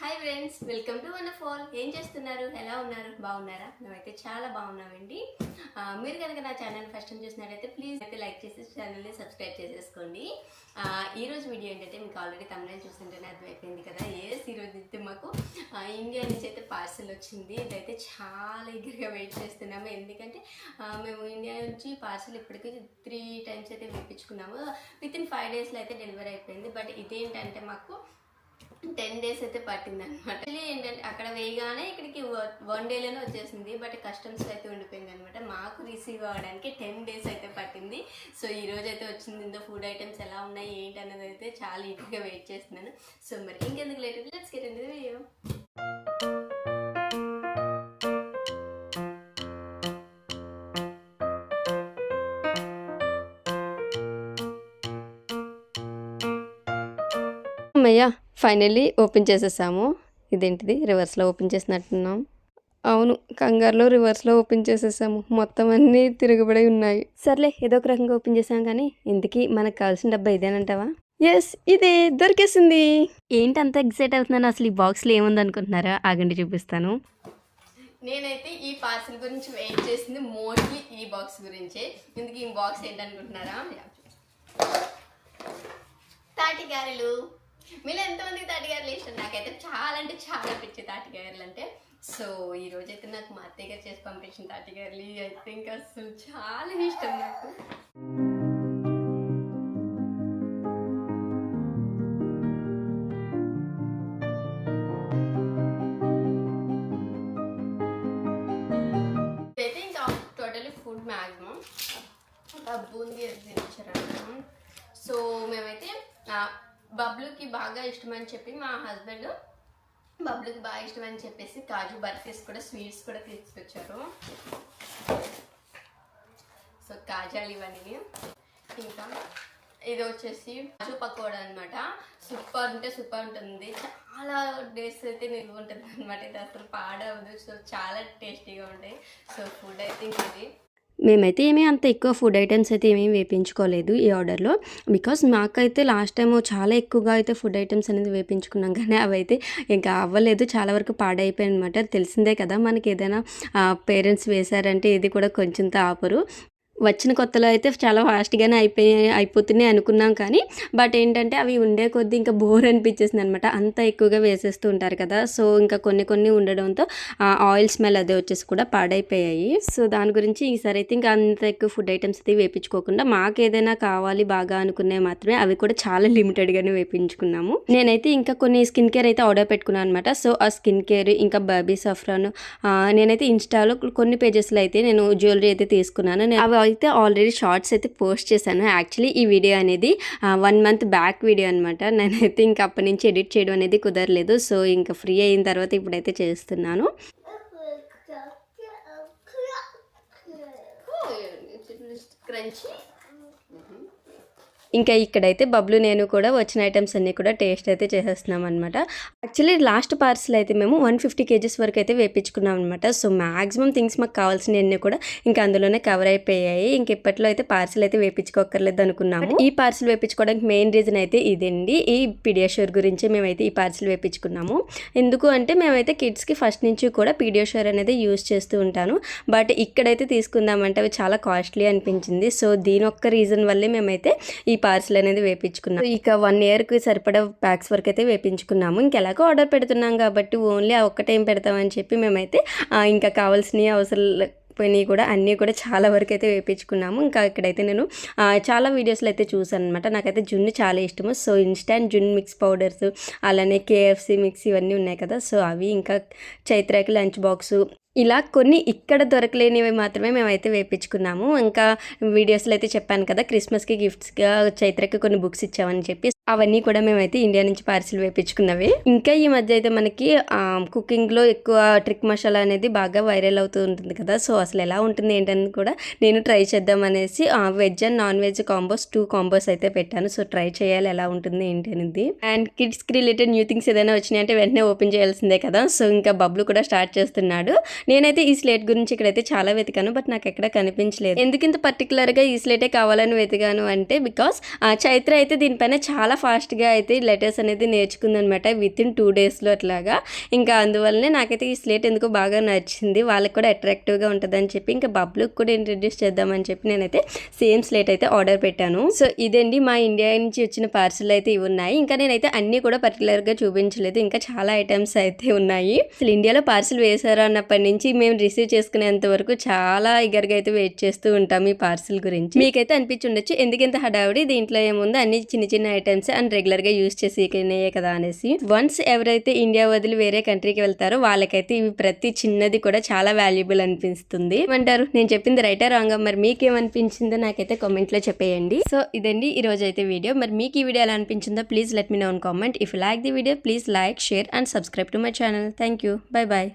Hi friends welcome to one fall ఏం చేస్తున్నారు? ఎలా ఉన్నారు? బాగున్నారా? మేమైతే చాలా బాగున్నామండి. మీరు కనుక నా ఛానల్ ఫస్ట్ టైం చూసినట్లయితే ప్లీజ్ అయితే లైక్ చేసి ఛానల్ని సబ్స్క్రైబ్ చేసేసుకోండి. ఈరోజు వీడియో ఏంటంటే మీకు ఆల్రెడీ తమిళ చూస్తుంటేనే అర్థమైపోయింది కదా. ఏస్ ఈరోజు అయితే మాకు ఇండియా నుంచి అయితే పార్సల్ వచ్చింది. ఇదైతే చాలా ఎగర్గా వెయిట్ చేస్తున్నాము. ఎందుకంటే మేము ఇండియా నుంచి పార్సల్ ఇప్పటికీ త్రీ టైమ్స్ అయితే వినిపించుకున్నాము విత్ ఇన్ ఫైవ్ డేస్లో అయితే డెలివరీ అయిపోయింది. బట్ ఇదేంటంటే మాకు టెన్ డేస్ అయితే పట్టింది అనమాట ఏంటంటే అక్కడ వేయగానే ఇక్కడికి వన్ డేలోనే వచ్చేసింది బట్ కస్టమ్స్ అయితే ఉండిపోయింది అనమాట మాకు రిసీవ్ అవ్వడానికి టెన్ డేస్ అయితే పట్టింది. సో ఈ రోజు అయితే వచ్చింది ఇందులో ఫుడ్ ఐటమ్స్ ఎలా ఉన్నాయి ఏంటి అన్నది అయితే చాలా ఈజీగా వెయిట్ చేస్తున్నాను. సో మరి ఇంకెందుకు late let's get in video అమ్మయ్యా ఫైనల్లీ ఓపెన్ చేసేసాము. ఇదేంటిది? రివర్స్లో ఓపెన్ చేసినట్టున్నాం. అవును కంగారులో రివర్స్లో ఓపెన్ చేసేసాము. మొత్తం అన్నీ తిరగబడి ఉన్నాయి. సర్లే ఏదో ఒక రకంగా ఓపెన్ చేసాం కానీ ఇంతకీ మనకు కావాల్సిన డబ్బా ఇదేనంటావా ఎస్ ఇదే దొరికేసింది. ఏంటి అంత ఎక్సైట్ అవుతున్నాను అసలు ఈ బాక్స్లో ఏముంది అనుకుంటున్నారా ఆగండి చూపిస్తాను. నేనైతే ఈ పార్సిల్ గురించి వెయిట్ చేసింది మోస్ట్లీ ఈ బాక్స్ గురించే. ఇందుకు ఈ బాక్స్ ఏంటనుకుంటున్నారా? తాటి గారెలు. మీరు ఎంతమంది తాటిగారులు ఇష్టం? నాకైతే చాలా అంటే చాలా పిచ్చి తాటిగారులు అంటే. సో ఈ అయితే నాకు మా అత్తయ్య గారు చేసి పంపించిన తాటిగారులు ఐ థింక్ అసలు చాలా ఇష్టం నాకు. ఇదైతే ఇంకా టోటలీ ఫుడ్ మ్యాక్సిమం బూందీ అది సో మేమైతే బబ్లుకి బాగా ఇష్టమని చెప్పి మా హస్బెండ్ బబ్లుకి బాగా ఇష్టమని చెప్పేసి కాజు బర్ఫీస్ కూడా స్వీట్స్ కూడా తీసుకొచ్చారు. సో కాజాలు ఇవన్నీ. ఇంకా ఇది వచ్చేసి కాజు పకోడా అనమాట సూపర్ అంటే సూపర్ ఉంటుంది. చాలా డేస్ అయితే నిల్వ ఉంటుంది అనమాట ఇది అసలు పాడవదు. సో చాలా టేస్టీగా ఉంటాయి. సో ఫుడ్ అయితే ఇంక ఇది. మేమైతే ఏమీ అంత ఎక్కువ ఫుడ్ ఐటమ్స్ అయితే ఏమీ వేపించుకోలేదు ఈ ఆర్డర్లో బికాస్ మాకైతే లాస్ట్ టైం చాలా ఎక్కువగా అయితే ఫుడ్ ఐటమ్స్ అనేది వేపించుకున్నాం. కానీ అవైతే ఇంకా అవ్వలేదు. చాలా వరకు పాడైపోయాయి అనమాట తెలిసిందే కదా మనకి ఏదైనా పేరెంట్స్ వేశారంటే ఇది కూడా కొంచెంత ఆపరు వచ్చిన కొత్తలో అయితే చాలా ఫాస్ట్గానే అయిపోయి అయిపోతున్నాయి అనుకున్నాం కానీ బట్ ఏంటంటే అవి ఉండే కొద్దీ ఇంకా బోర్ అనిపించేసింది అనమాట అంత ఎక్కువగా వేసేస్తూ ఉంటారు కదా. సో ఇంకా కొన్ని కొన్ని ఉండడంతో ఆయిల్ స్మెల్ అదే వచ్చేసి కూడా పాడైపోయాయి. సో దాని గురించి ఈసారి అయితే ఇంకా అంత ఎక్కువ ఫుడ్ ఐటమ్స్ అయితే వేపించుకోకుండా మాకు ఏదైనా కావాలి బాగా అనుకునే మాత్రమే అవి కూడా చాలా లిమిటెడ్గానే వేపించుకున్నాము. నేనైతే ఇంకా కొన్ని స్కిన్ కేర్ అయితే ఆర్డర్ పెట్టుకున్నాను అనమాట సో ఆ స్కిన్ కేర్ ఇంకా బేబీ సఫ్రాన్ నేనైతే ఇన్స్టాలో కొన్ని పేజెస్లో అయితే నేను జ్యువెలరీ అయితే తీసుకున్నాను. నేను అవి అయితే ఆల్రెడీ షార్ట్స్ అయితే పోస్ట్ చేశాను. యాక్చువల్లీ ఈ వీడియో అనేది వన్ మంత్ బ్యాక్ వీడియో అనమాట నేనైతే ఇంకా అప్పటి నుంచి ఎడిట్ చేయడం అనేది కుదరలేదు. సో ఇంకా ఫ్రీ అయిన తర్వాత ఇప్పుడైతే చేస్తున్నాను. క్రంచీ ఇంకా ఇక్కడైతే బబ్లు నేను కూడా వచ్చిన ఐటమ్స్ అన్నీ కూడా టేస్ట్ అయితే చేసేస్తున్నాం అనమాట యాక్చువల్లీ లాస్ట్ పార్సల్ అయితే మేము వన్ ఫిఫ్టీ కేజీస్ వరకు అయితే వేపించుకున్నాం అనమాట సో మాక్సిమం థింగ్స్ మాకు కావాల్సినవన్నీ కూడా ఇంకా అందులోనే కవర్ అయిపోయాయి. ఇంక ఇప్పట్లో అయితే పార్సల్ అయితే వేపించుకోకర్లేదు అనుకున్నాము. ఈ పార్సల్ వేపించుకోవడానికి మెయిన్ రీజన్ అయితే ఇదండి. ఈ పీడియాషోర్ గురించి మేమైతే ఈ పార్సల్ వేపించుకున్నాము. ఎందుకు అంటే మేమైతే కిడ్స్కి ఫస్ట్ నుంచి కూడా పీడియాషోర్ అనేది యూస్ చేస్తూ ఉంటాను. బట్ ఇక్కడైతే తీసుకుందామంటే అవి చాలా కాస్ట్లీ అనిపించింది. సో దీని ఒక్క రీజన్ వల్లే మేమైతే ఈ పార్సిల్ అనేది వేపించుకున్నాం. ఇక వన్ ఇయర్కి సరిపడా ప్యాక్స్ వరకు అయితే వేపించుకున్నాము. ఇంకెలాగో ఆర్డర్ పెడుతున్నాం కాబట్టి ఓన్లీ ఆ ఒక్క టైం పెడతామని చెప్పి మేమైతే ఇంకా కావాల్సినవి అవసరం పోయినాయి కూడా అన్నీ కూడా చాలా వరకు అయితే వేపించుకున్నాము. ఇంకా ఇక్కడైతే నేను చాలా వీడియోస్లో అయితే చూసాను అనమాట నాకైతే జున్ను చాలా ఇష్టము. సో ఇన్స్టాంట్ జున్ మిక్స్ పౌడర్స్ అలానే కేఎఫ్సి మిక్స్ ఇవన్నీ ఉన్నాయి కదా. సో అవి ఇంకా చైత్రాకి లంచ్ బాక్సు ఇలా కొన్ని ఇక్కడ దొరకలేనివి మాత్రమే మేమైతే వేపించుకున్నాము. ఇంకా వీడియోస్లో అయితే చెప్పాను కదా క్రిస్మస్కి గిఫ్ట్స్గా చైత్రకి కొన్ని బుక్స్ ఇచ్చామని చెప్పి అవన్నీ కూడా మేమైతే ఇండియా నుంచి పార్సిల్ వేపించుకున్నవి. ఇంకా ఈ మధ్య అయితే మనకి కుకింగ్లో ఎక్కువ ట్రిక్ మసాలా అనేది బాగా వైరల్ అవుతూ ఉంటుంది కదా. సో అసలు ఎలా ఉంటుంది ఏంటని కూడా నేను ట్రై చేద్దాం అనేసి veg and non veg combos two combos అయితే పెట్టాను. సో ట్రై చేయాలి ఎలా ఉంటుంది ఏంటి అనేది. అండ్ కిడ్స్కి రిలేటెడ్ న్యూ థింగ్స్ ఏదైనా వచ్చినాయంటే వెంటనే ఓపెన్ చేయాల్సిందే కదా. సో ఇంకా బబ్లు కూడా స్టార్ట్ చేస్తున్నాడు. నేనైతే ఈ స్లేట్ గురించి ఇక్కడైతే చాలా వెతికాను బట్ నాకు ఎక్కడ కనిపించలేదు. ఎందుకు ఇంత పర్టికులర్గా ఈ స్లేటే కావాలని వెతికాను అంటే బికాస్ చైత్ర అయితే దీనిపైన చాలా ఫాస్ట్గా అయితే లెటర్స్ అనేది నేర్చుకుందనమాట విత్ ఇన్ టూ డేస్లో అట్లాగా. ఇంకా అందువల్లనే నాకైతే ఈ స్లేట్ ఎందుకో బాగా నచ్చింది. వాళ్ళకి కూడా అట్రాక్టివ్గా ఉంటుందని చెప్పి ఇంకా బబ్లుకి కూడా ఇంట్రడ్యూస్ చేద్దామని చెప్పి నేనైతే సేమ్ స్లేట్ అయితే ఆర్డర్ పెట్టాను. సో ఇదండి మా ఇండియా నుంచి వచ్చిన పార్సల్ అయితే ఇవి ఉన్నాయి. ఇంకా నేనైతే అన్నీ కూడా పర్టికులర్గా చూపించలేదు. ఇంకా చాలా ఐటమ్స్ అయితే ఉన్నాయి. అసలు ఇండియాలో పార్సల్ వేశారు అన్నప్పటి నుంచి మేము రిసీవ్ చేసుకునేంత వరకు చాలా ఇగర్గా అయితే వెయిట్ చేస్తూ ఉంటాం ఈ పార్సల్ గురించి. మీకైతే అనిపించి ఉండొచ్చు. ఎందుకంత హడావిడి? దీంట్లో ఏముంది? అన్ని చిన్న చిన్న ఐటమ్స్ అండ్ రెగ్యులర్గా యూస్ ఎక్కినాయే కదా అనేసి వన్స్ ఎవరైతే ఇండియా వదిలి వేరే కంట్రీకి వెళ్తారో వాళ్ళకైతే ఇవి ప్రతి చిన్నది కూడా చాలా వాల్యుబుల్ అనిపిస్తుంది. అంటారు నేను చెప్పింది రైటా రాంగ్? మరి మీకేమనిపించిందో నాకైతే కామెంట్లో చెప్పేయండి. సో ఇదండి ఈ రోజు అయితే వీడియో. మరి మీకు ఈ వీడియో ఎలా అనిపించిందో please let me know comment. If like the video please like share and subscribe to my channel. Thank you bye. Bye